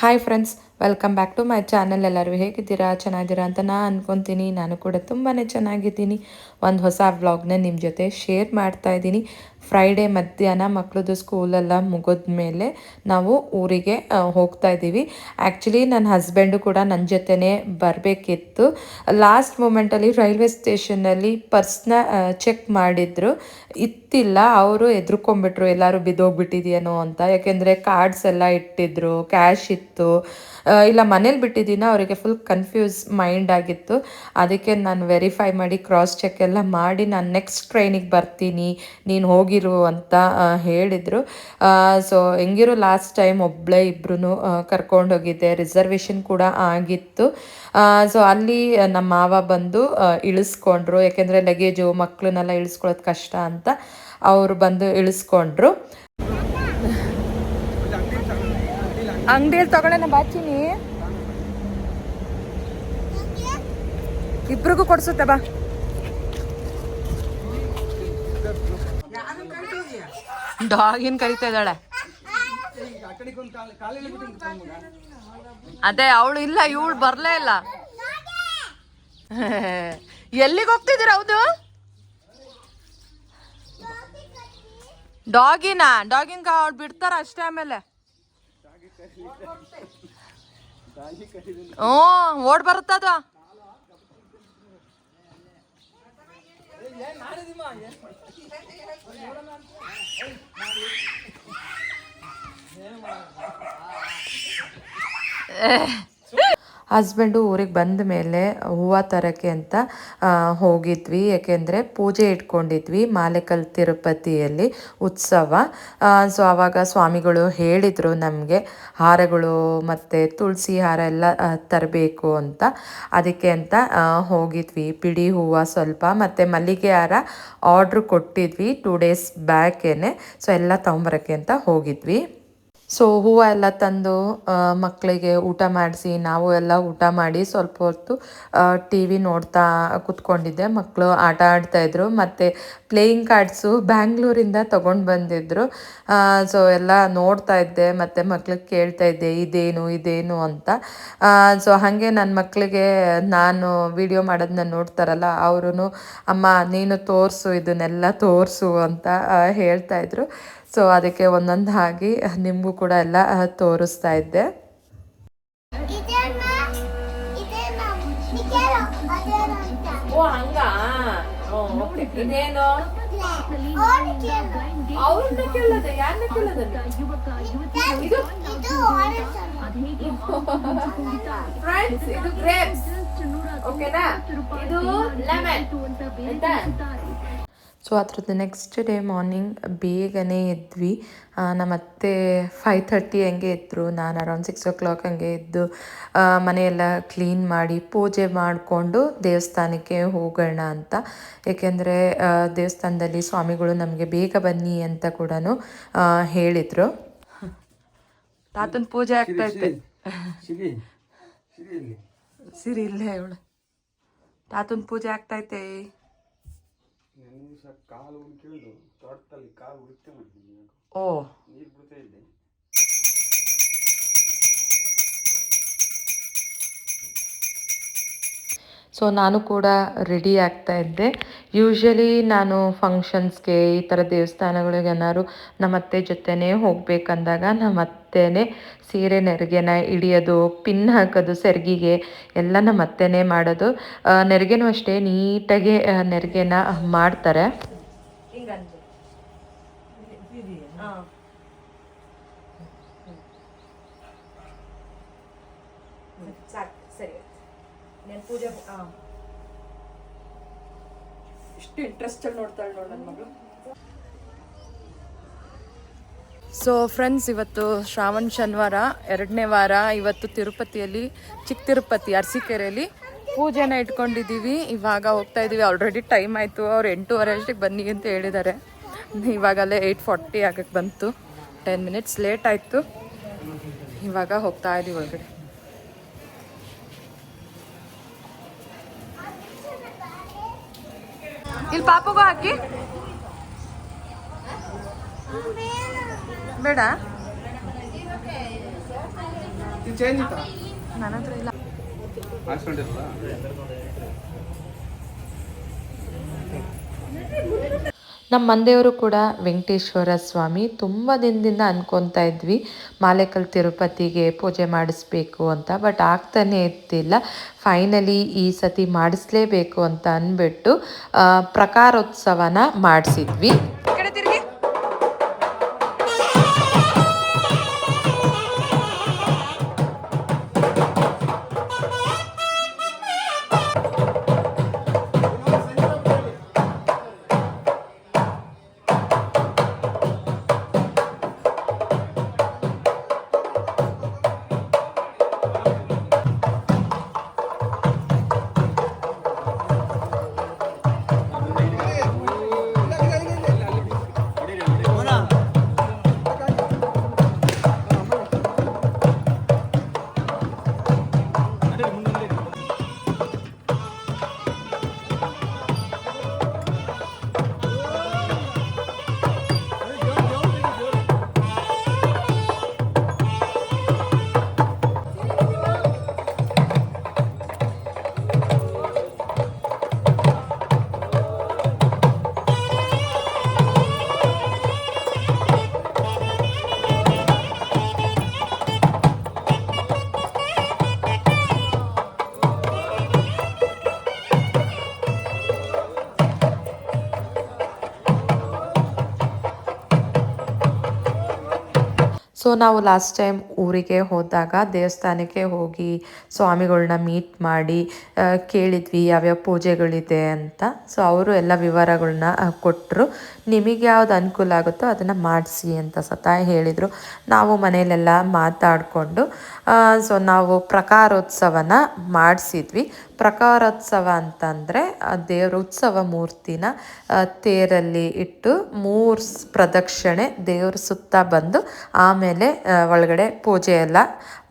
Hi friends welcome back to my channel ಎಲ್ಲರೂ ಹೇಗಿದ್ದೀರಾ? ಚೆನ್ನಾಗಿದ್ದೀರಾ ಅಂತ ನಾನು ಅಂದ್ಕೊತೀನಿ ನಾನು ಕೂಡ ತುಂಬಾ ಚೆನ್ನಾಗಿದ್ದೀನಿ. ಒಂದು ಹೊಸ ವ್ಲಾಗ್ನ ನಿಮ್ಮ ಜೊತೆ ಶೇರ್ ಮಾಡ್ತಾ ಇದ್ದೀನಿ. ಫ್ರೈಡೇ ಮಧ್ಯಾಹ್ನ ಮಕ್ಕಳದ್ದು ಸ್ಕೂಲೆಲ್ಲ ಮುಗಿದ ಮೇಲೆ ನಾವು ಊರಿಗೆ ಹೋಗ್ತಾ ಇದ್ದೀವಿ. ಆ್ಯಕ್ಚುಲಿ ನನ್ನ ಹಸ್ಬೆಂಡು ಕೂಡ ನನ್ನ ಜೊತೆನೇ ಬರಬೇಕಿತ್ತು. ಲಾಸ್ಟ್ ಮೂಮೆಂಟಲ್ಲಿ ರೈಲ್ವೆ ಸ್ಟೇಷನಲ್ಲಿ ಪರ್ಸ್ನ ಚೆಕ್ ಮಾಡಿದ್ರು. ಇತ್ತಿಲ್ಲ, ಅವರು ಎದ್ರುಕೊಂಡ್ಬಿಟ್ರು, ಎಲ್ಲರೂ ಬಿದ್ದೋಗ್ಬಿಟ್ಟಿದೆಯೇನೋ ಅಂತ. ಯಾಕೆಂದರೆ ಕಾರ್ಡ್ಸ್ ಎಲ್ಲ ಇಟ್ಟಿದ್ರು ಕ್ಯಾಶ್ ಇತ್ತು. ಇಲ್ಲ, ಮನೇಲಿ ಬಿಟ್ಟಿದ್ದೀನ, ಅವರಿಗೆ ಫುಲ್ ಕನ್ಫ್ಯೂಸ್ ಮೈಂಡ್ ಆಗಿತ್ತು. ಅದಕ್ಕೆ ನಾನು ವೆರಿಫೈ ಮಾಡಿ ಕ್ರಾಸ್ ಚೆಕ್ ಎಲ್ಲ ಮಾಡಿ, ನಾನು ನೆಕ್ಸ್ಟ್ ಟ್ರೈನಿಗೆ ಬರ್ತೀನಿ. ನೀನು ಹೋಗಿರು ಅಂತ ಹೇಳಿದರು. ಸೊ ಹೆಂಗಿರು ಲಾಸ್ಟ್ ಟೈಮ್ ಒಬ್ಬಳೇ ಇಬ್ಬರೂ ಕರ್ಕೊಂಡು ಹೋಗಿದ್ದೆ. ರಿಸರ್ವೇಷನ್ ಕೂಡ ಆಗಿತ್ತು. ಸೊ ಅಲ್ಲಿ ನಮ್ಮ ಮಾವ ಬಂದು ಇಳಿಸ್ಕೊಂಡ್ರು. ಯಾಕೆಂದರೆ ಲಗೇಜು ಮಕ್ಕಳನ್ನೆಲ್ಲ ಇಳಿಸ್ಕೊಳ್ಳೋದು ಕಷ್ಟ ಅಂತ ಅವರು ಬಂದು ಇಳಿಸ್ಕೊಂಡ್ರು. ಅಂಗಡಿಯಲ್ಲಿ ತಗೊಳ್ಳೋಣ, ಬಾಚಿನಿ. ಇಬ್ರಿಗೂ ಕೊಡ್ಸುತ್ತೆ ಬಾ. ಡಾಗಿನ್ ಕರಿತಾ ಇದ್ದಾಳೆ. ಅದೇ, ಅವಳು ಇಲ್ಲ, ಇವಳು ಬರ್ಲೇ ಇಲ್ಲ. ಎಲ್ಲಿಗೆ ಹೋಗ್ತಿದ್ದೀರ, ಹೌದು? ಡಾಗಿನ? ಡಾಗಿನ್ ಅವ್ಳು ಬಿಡ್ತಾರ ಅಷ್ಟೇ ಆಮೇಲೆ. ಹ್ಞೂ ಓಡ್ ಬರುತ್ತದ? Eh. ಹಸ್ಬೆಂಡು ಊರಿಗೆ ಬಂದ ಮೇಲೆ ಹೂವು ತರೋಕ್ಕೆ ಅಂತ ಹೋಗಿದ್ವಿ. ಏಕೆಂದರೆ ಪೂಜೆ ಇಟ್ಕೊಂಡಿದ್ವಿ ಮಾಲೆಕಲ್ ತಿರುಪತಿಯಲ್ಲಿ ಉತ್ಸವ. ಸೊ ಆವಾಗ ಸ್ವಾಮಿಗಳು ಹೇಳಿದರು ನಮಗೆ ಹಾರಗಳು ಮತ್ತು ತುಳಸಿ ಹಾರ ಎಲ್ಲ ತರಬೇಕು ಅಂತ. ಅದಕ್ಕೆ ಅಂತ ಹೋಗಿದ್ವಿ. ಪಿಡಿ ಹೂವು ಸ್ವಲ್ಪ ಮತ್ತು ಮಲ್ಲಿಗೆ ಹಾರ ಆರ್ಡ್ರ್ ಕೊಟ್ಟಿದ್ವಿ. ಟೂ ಡೇಸ್ ಬ್ಯಾಕೇನೆ ಸೊ ಎಲ್ಲ ತೊಗೊಂಬರೋಕ್ಕೆ ಅಂತ ಹೋಗಿದ್ವಿ. ಸೊ ಹೂವು ಎಲ್ಲ ತಂದು ಮಕ್ಕಳಿಗೆ ಊಟ ಮಾಡಿಸಿ, ನಾವು ಎಲ್ಲ ಊಟ ಮಾಡಿ ಸ್ವಲ್ಪ ಹೊತ್ತು ಟಿ ವಿ ನೋಡ್ತಾ ಕುತ್ಕೊಂಡಿದ್ದೆ. ಮಕ್ಕಳು ಆಟ ಆಡ್ತಾಯಿದ್ರು ಮತ್ತು ಪ್ಲೇಯಿಂಗ್ ಕಾರ್ಡ್ಸು ಬ್ಯಾಂಗ್ಳೂರಿಂದ ತೊಗೊಂಡು ಬಂದಿದ್ದರು ಸೊ ಎಲ್ಲ ನೋಡ್ತಾ ಇದ್ದೆ. ಮತ್ತು ಮಕ್ಳಿಗೆ ಕೇಳ್ತಾ ಇದ್ದೆ, ಇದೇನು ಇದೇನು ಅಂತ. ಸೊ ಹಾಗೆ ನನ್ನ ಮಕ್ಕಳಿಗೆ ನಾನು ವಿಡಿಯೋ ಮಾಡೋದನ್ನ ನೋಡ್ತಾರಲ್ಲ ಅವರು ಅಮ್ಮ, ನೀನು ತೋರಿಸು, ಇದನ್ನೆಲ್ಲ ತೋರಿಸು ಅಂತ ಹೇಳ್ತಾಯಿದ್ರು ಸೊ ಅದಕ್ಕೆ ಒಂದೊಂದು ಹಾಗೆ ನಿಮಗೂ ಕೂಡ ಎಲ್ಲ ತೋರಿಸ್ತಾ ಇದ್ದೆ. ಇದು? ಗ್ರೇಪ್ಸ್ ಓಕೆನಾ ಇದು ಲೆಮನ್ ಆಯ್ತಾ? ಸೊ ಅದ್ರದ್ದು ನೆಕ್ಸ್ಟ್ ಡೇ ಮಾರ್ನಿಂಗ್ ಬೇಗನೆ ಎದ್ವಿ. ಆ, ನಮ್ಮ ಅತ್ತೆ ಫೈವ್ ಥರ್ಟಿ ಹಂಗೆ ಎದ್ದರು ನಾನು ಅರೌಂಡ್ ಸಿಕ್ಸ್ ಓ ಕ್ಲಾಕ್ ಹಂಗೆ ಎದ್ದು ಮನೆಯೆಲ್ಲ ಕ್ಲೀನ್ ಮಾಡಿ ಪೂಜೆ ಮಾಡಿಕೊಂಡು ದೇವಸ್ಥಾನಕ್ಕೆ ಹೋಗೋಣ ಅಂತ. ಏಕೆಂದರೆ ದೇವಸ್ಥಾನದಲ್ಲಿ ಸ್ವಾಮಿಗಳು ನಮಗೆ ಬೇಗ ಬನ್ನಿ ಅಂತ ಕೂಡ ಹೇಳಿದರು. ತಾತನ ಪೂಜೆ ಆಗ್ತಾ ಇತ್ತು ಸಿರಿ ಇಲ್ಲ. ಇವಳು ತಾತನ ಪೂಜೆ ಆಗ್ತೈತೆ ನನಗೂ ಸಹ ಕಾಲು ತೋಟದಲ್ಲಿ ಕಾಲು ಉಳಿತೆ ಮಾಡಿದ್ದೀನಿ ಓ. ನೀರು ಬಿಡ್ತಾ ಇದ್ದೆ. ಸೊ ನಾನು ಕೂಡ ರೆಡಿ ಆಗ್ತಾ ಇದ್ದೆ. ಯೂಶ್ವಲಿ ನಾನು ಫಂಕ್ಷನ್ಸ್ಗೆ ಈ ಥರ ದೇವಸ್ಥಾನಗಳಿಗೆ ಏನಾದ್ರು ನಮ್ಮ ಅತ್ತೆ ಜೊತೆನೇ ಹೋಗ್ಬೇಕಂದಾಗ ನಮ್ಮ ಅತ್ತೆನೇ ಸೀರೆ ನೆರಿಗೆನ ಹಿಡಿಯೋದು ಪಿನ್ ಹಾಕೋದು, ಸೆರಗಿಗೆ ಎಲ್ಲ ನಮ್ಮ ಅತ್ತೆನೇ ಮಾಡೋದು ನೆರಿಗೆನೂ ಅಷ್ಟೇ, ನೀಟಾಗಿ ನೆರಿಗೆನ ಮಾಡ್ತಾರೆ. ಇಷ್ಟು ಇಂಟ್ರೆಸ್ಟಲ್ಲಿ ನೋಡ್ತಾಳೆ ನೋಡ ನನ್ನ ಮಗಳು. ಸೊ ಫ್ರೆಂಡ್ಸ್ ಇವತ್ತು ಶ್ರಾವಣ ಶನಿವಾರ, ಎರಡನೇ ವಾರ, ಇವತ್ತು ತಿರುಪತಿಯಲ್ಲಿ, ಚಿಕ್ಕ ತಿರುಪತಿ, ಅರಸೀಕೆರೆಯಲ್ಲಿ ಪೂಜೆನ ಇಟ್ಕೊಂಡಿದ್ದೀವಿ. ಇವಾಗ ಹೋಗ್ತಾ ಇದ್ದೀವಿ. ಆಲ್ರೆಡಿ ಟೈಮ್ ಆಯಿತು. ಅವ್ರು ಎಂಟೂವರೆ ಅಷ್ಟಕ್ಕೆ ಬನ್ನಿ ಅಂತ ಹೇಳಿದ್ದಾರೆ. ಇವಾಗಲೇ ಏಯ್ಟ್ ಫಾರ್ಟಿ ಆಗಕ್ಕೆ ಬಂತು. ಟೆನ್ ಮಿನಿಟ್ಸ್ ಲೇಟ್ ಆಯಿತು. ಇವಾಗ ಹೋಗ್ತಾ ಇದ್ದೀವಿ ಒಳಗಡೆ. ಇಲ್ಲಿ ಪಾಪಗೂ ಹಾಕಿ. ಬೇಡ? ಚೇಂಜ್ ಇತ್ತ ನನ್ನ ಹತ್ರ ಇಲ್ಲ. ಹಾಕ್ಸ್ಕೊಂಡಿರಲ್ಲ ನಮ್ಮ ಮಂದೆಯವರು ಕೂಡ ವೆಂಕಟೇಶ್ವರ ಸ್ವಾಮಿ ತುಂಬ ದಿನದಿಂದ ಅಂದ್ಕೊತಾ ಇದ್ವಿ ಮಾಲೆಕಲ್ ತಿರುಪತಿಗೆ ಪೂಜೆ ಮಾಡಿಸ್ಬೇಕು ಅಂತ ಬಟ್ ಆಗ್ತಾನೆ ಇರ್ತಿಲ್ಲ. ಫೈನಲಿ ಈ ಸತಿ ಮಾಡಿಸ್ಲೇಬೇಕು ಅಂತ ಅಂದ್ಬಿಟ್ಟು ಪ್ರಕಾರೋತ್ಸವನ ಮಾಡಿಸಿದ್ವಿ. ನಾವು ಲಾಸ್ಟ್ ಟೈಮ್ ಊರಿಗೆ ಹೋದಾಗ ದೇವಸ್ಥಾನಕ್ಕೆ ಹೋಗಿ ಸ್ವಾಮಿಗಳನ್ನ ಮೀಟ್ ಮಾಡಿ ಕೇಳಿದ್ವಿ ಯಾವ್ಯಾವ ಪೂಜೆಗಳಿದೆ ಅಂತ. ಸೊ ಅವರು ಎಲ್ಲ ವಿವರಗಳನ್ನ ಕೊಟ್ಟರು ನಿಮಗೆ ಯಾವ್ದು ಅನುಕೂಲ ಆಗುತ್ತೋ ಅದನ್ನು ಮಾಡಿಸಿ ಅಂತ ಸತಾಯ ಹೇಳಿದರು. ನಾವು ಮನೆಯಲ್ಲೆಲ್ಲ ಮಾತಾಡಿಕೊಂಡು ಸೊ ನಾವು ಪ್ರಕಾರೋತ್ಸವನ ಮಾಡಿಸಿದ್ವಿ. ಪ್ರಕಾರೋತ್ಸವ ಅಂತಂದರೆ ದೇವ್ರ ಉತ್ಸವ ಮೂರ್ತಿನ ತೇರಲ್ಲಿ ಇಟ್ಟು ಮೂರು ಪ್ರದಕ್ಷಿಣೆ ದೇವ್ರ ಸುತ್ತ ಬಂದು ಆಮೇಲೆ ಆ, ಒಳಗಡೆ ಪೂಜೆ ಎಲ್ಲ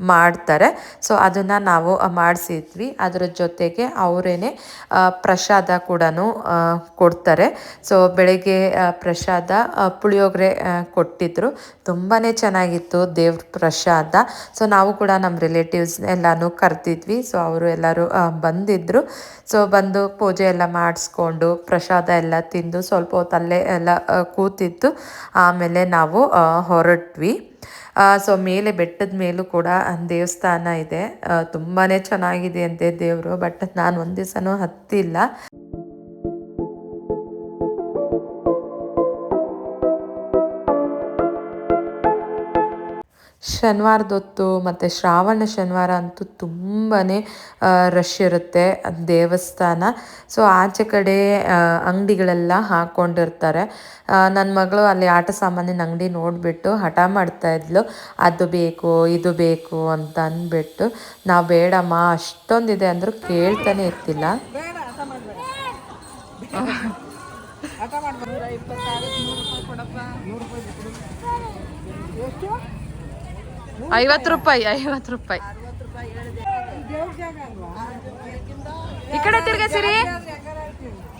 ಮಾಡ್ತಾರೆ. ಸೊ ಅದನ್ನು ನಾವು ಮಾಡಿಸಿದ್ವಿ. ಅದರ ಜೊತೆಗೆ ಅವರೇನೆ ಪ್ರಸಾದ ಕೂಡ ಕೊಡ್ತಾರೆ. ಸೊ ಬೆಳಗ್ಗೆ ಪ್ರಸಾದ ಪುಳಿಯೋಗರೆ ಕೊಟ್ಟಿದ್ರು. ತುಂಬಾ ಚೆನ್ನಾಗಿತ್ತು ದೇವ್ರ ಪ್ರಸಾದ. ಸೊ ನಾವು ಕೂಡ ನಮ್ಮ ರಿಲೇಟಿವ್ಸ್ ಎಲ್ಲಾನು ಕರೆದಿದ್ವಿ. ಸೊ ಅವರು ಎಲ್ಲರೂ ಆ, ಬಂದಿದ್ರು. ಸೊ ಬಂದು ಪೂಜೆ ಎಲ್ಲ ಮಾಡಿಸ್ಕೊಂಡು ಪ್ರಸಾದ ಎಲ್ಲ ತಿಂದು ಸ್ವಲ್ಪ ಹೊತ್ತು ಅಲ್ಲೇ ಎಲ್ಲ ಕೂತಿತ್ತು ಆಮೇಲೆ ನಾವು ಹೊರಟ್ವಿ. ಸೊ ಮೇಲೆ ಬೆಟ್ಟದ ಮೇಲೂ ಕೂಡ ದೇವಸ್ಥಾನ ಇದೆ. ತುಂಬಾ ಚೆನ್ನಾಗಿದೆ ಅಂತೆ ದೇವರು ಬಟ್ ನಾನು ಒಂದು ದಿವಸನೂ ಹತ್ತಿಲ್ಲ. ಶನಿವಾರದೊತ್ತು ಮತ್ತು ಶ್ರಾವಣ ಶನಿವಾರ ಅಂತೂ ತುಂಬಾ ರಶ್ ಇರುತ್ತೆ ದೇವಸ್ಥಾನ. ಸೊ ಆಚೆ ಕಡೆ ಅಂಗಡಿಗಳೆಲ್ಲ ಹಾಕ್ಕೊಂಡಿರ್ತಾರೆ ನನ್ನ ಮಗಳು ಅಲ್ಲಿ ಆಟ ಸಾಮಾನಿನ ಅಂಗಡಿ ನೋಡಿಬಿಟ್ಟು ಹಠ ಮಾಡ್ತಾ ಇದ್ಲು. ಅದು ಬೇಕು, ಇದು ಬೇಕು ಅಂತ ಅಂದ್ಬಿಟ್ಟು. ನಾವು ಬೇಡಮ್ಮ, ಅಷ್ಟೊಂದಿದೆ ಅಂದರೂ ಕೇಳ್ತಾನೆ ಇರ್ತಿಲ್ಲ. ಐವತ್ತು ರೂಪಾಯಿ ಐವತ್ತು ರೂಪಾಯಿ. ಈ ಕಡೆ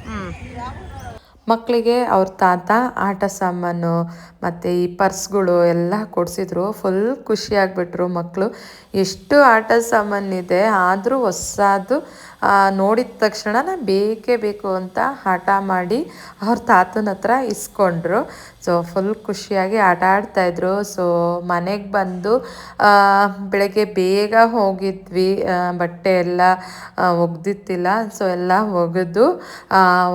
ಹ್ಮ್. ಮಕ್ಕಳಿಗೆ ಅವ್ರ ತಾತ ಆಟ ಸಾಮಾನು ಮತ್ತು ಈ ಪರ್ಸ್ಗಳು ಎಲ್ಲ ಕೊಡಿಸಿದ್ರು. ಫುಲ್ ಖುಷಿಯಾಗಿಬಿಟ್ರು ಮಕ್ಕಳು ಎಷ್ಟು ಆಟ ಸಾಮಾನಿದೆ. ಆದರೂ ಹೊಸದು ನೋಡಿದ ತಕ್ಷಣ ಬೇಕೇ ಬೇಕು ಅಂತ ಹಠ ಮಾಡಿ ಅವ್ರ ತಾತನ ಹತ್ರ ಇಸ್ಕೊಂಡ್ರು. ಸೊ ಫುಲ್ ಖುಷಿಯಾಗಿ ಆಟ ಆಡ್ತಾಯಿದ್ರು ಸೊ ಮನೆಗೆ ಬಂದು ಬೆಳಗ್ಗೆ ಬೇಗ ಹೋಗಿದ್ವಿ. ಬಟ್ಟೆ ಎಲ್ಲ ಒಗ್ದಿತ್ತಿಲ್ಲ. ಸೊ ಎಲ್ಲ ಒಗೆದು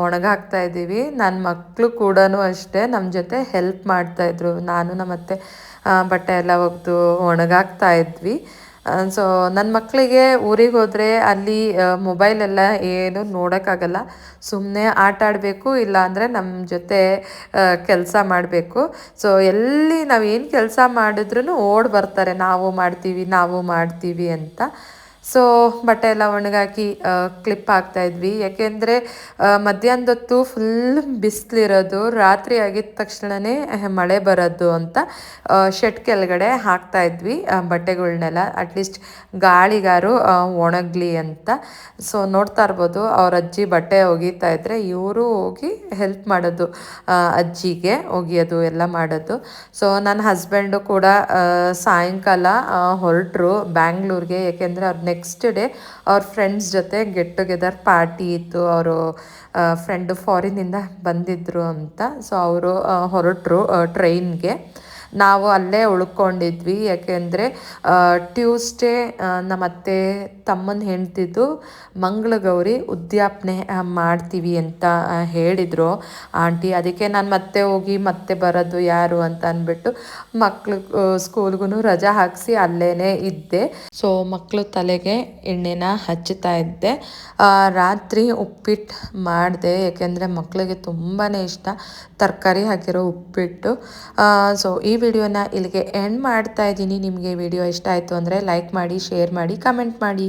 ಒಣಗಾಕ್ತಾಯಿದ್ದೀವಿ ನನ್ನ ಮಕ್ಕಳು ಕೂಡ ಅಷ್ಟೇ. ನಮ್ಮ ಜೊತೆ ಹೆಲ್ಪ್ ಮಾಡ್ತಾಯಿದ್ರು ನಾನು ನಮ್ಮ ಅತ್ತೆ ಆ, ಬಟ್ಟೆ ಎಲ್ಲ ಒಗೆದು ಒಣಗಾಕ್ತಾ ಇದ್ವಿ. ಸೊ ನನ್ನ ಮಕ್ಕಳಿಗೆ ಊರಿಗೆ ಹೋದರೆ ಅಲ್ಲಿ ಮೊಬೈಲ್ ಎಲ್ಲ ಏನು ನೋಡೋಕ್ಕಾಗಲ್ಲ. ಸುಮ್ಮನೆ ಆಟ ಆಡಬೇಕು, ಇಲ್ಲ ಅಂದರೆ ನಮ್ಮ ಜೊತೆ ಕೆಲಸ ಮಾಡಬೇಕು. ಸೊ ಎಲ್ಲಿ ನಾವು ಏನು ಕೆಲಸ ಮಾಡಿದ್ರೂ ಓಡ್ ಬರ್ತಾರೆ. ನಾವು ಮಾಡ್ತೀವಿ ನಾವು ಮಾಡ್ತೀವಿ ಅಂತ. ಸೊ ಬಟ್ಟೆ ಎಲ್ಲ ಒಣಗಾಕಿ ಕ್ಲಿಪ್ ಹಾಕ್ತಾ ಇದ್ವಿ. ಯಾಕೆಂದರೆ ಮಧ್ಯಾಹ್ನದೊತ್ತು ಫುಲ್ ಬಿಸಿಲಿರೋದು. ರಾತ್ರಿ ಆಗಿದ ತಕ್ಷಣವೇ ಮಳೆ ಬರೋದು ಅಂತ ಶೆಟ್ ಕೆಳಗಡೆ ಹಾಕ್ತಾ ಇದ್ವಿ ಬಟ್ಟೆಗಳನ್ನೆಲ್ಲ ಅಟ್ಲೀಸ್ಟ್ ಗಾಳಿಗಾರು ಒಣಗಲಿ ಅಂತ. ಸೊ ನೋಡ್ತಾ ಇರ್ಬೋದು, ಅವ್ರ ಅಜ್ಜಿ ಬಟ್ಟೆ ಒಗೀತಾ ಇದ್ರೆ ಇವರು ಹೋಗಿ ಹೆಲ್ಪ್ ಮಾಡೋದು ಅಜ್ಜಿಗೆ ಒಗಿಯೋದು, ಎಲ್ಲ ಮಾಡೋದು. ಸೊ ನನ್ನ ಹಸ್ಬೆಂಡು ಕೂಡ ಸಾಯಂಕಾಲ ಹೊರಟರು ಬ್ಯಾಂಗ್ಳೂರ್ಗೆ ಯಾಕೆಂದರೆ ಅವ್ರು ನೆಕ್ಸ್ಟ್ ಡೇ ಅವ್ರ ಫ್ರೆಂಡ್ಸ್ ಜೊತೆ ಗೆಟ್ ಟುಗೆದರ್ ಪಾರ್ಟಿ ಇತ್ತು. ಅವರು ಫ್ರೆಂಡು ಫಾರಿನಿಂದ ಬಂದಿದ್ದರು ಅಂತ. ಸೊ ಅವರು ಹೊರಟರು ಟ್ರೈನ್ಗೆ ನಾವು ಅಲ್ಲೇ ಉಳ್ಕೊಂಡಿದ್ವಿ. ಯಾಕೆಂದರೆ ಟ್ಯೂಸ್ಡೇ ನಮ್ಮ ಅತ್ತೆ ತಮ್ಮನ ಹೆಂಡ್ತಿದ್ದು ಮಂಗಳಗೌರಿ ಉದ್ಯಾಪನೆ ಮಾಡ್ತೀವಿ ಅಂತ ಹೇಳಿದರು. ಆಂಟಿ, ಅದಕ್ಕೆ ನಾನು ಮತ್ತೆ ಹೋಗಿ ಮತ್ತೆ ಬರೋದು ಯಾರು? ಅಂತ ಅಂದ್ಬಿಟ್ಟು ಮಕ್ಳು ಸ್ಕೂಲ್ಗೂ ರಜಾ ಹಾಕಿಸಿ ಅಲ್ಲೇ ಇದ್ದೆ. ಸೊ ಮಕ್ಕಳು ತಲೆಗೆ ಎಣ್ಣೆನ ಹಚ್ಚುತ್ತಾ ಇದ್ದೆ. ರಾತ್ರಿ ಉಪ್ಪಿಟ್ಟು ಮಾಡಿದೆ. ಯಾಕೆಂದರೆ ಮಕ್ಕಳಿಗೆ ತುಂಬಾ ಇಷ್ಟ. ತರಕಾರಿ ಹಾಕಿರೋ ಉಪ್ಪಿಟ್ಟು. ಸೊ, ಈ ವಿಡಿಯೋನ ಇಲ್ಲಿಗೆ ಎಂಡ್ ಮಾಡ್ತಾ ಇದ್ದೀನಿ. ನಿಮಗೆ ವಿಡಿಯೋ ಇಷ್ಟ ಆಯಿತು ಅಂದರೆ ಲೈಕ್ ಮಾಡಿ ಶೇರ್ ಮಾಡಿ ಕಮೆಂಟ್ ಮಾಡಿ.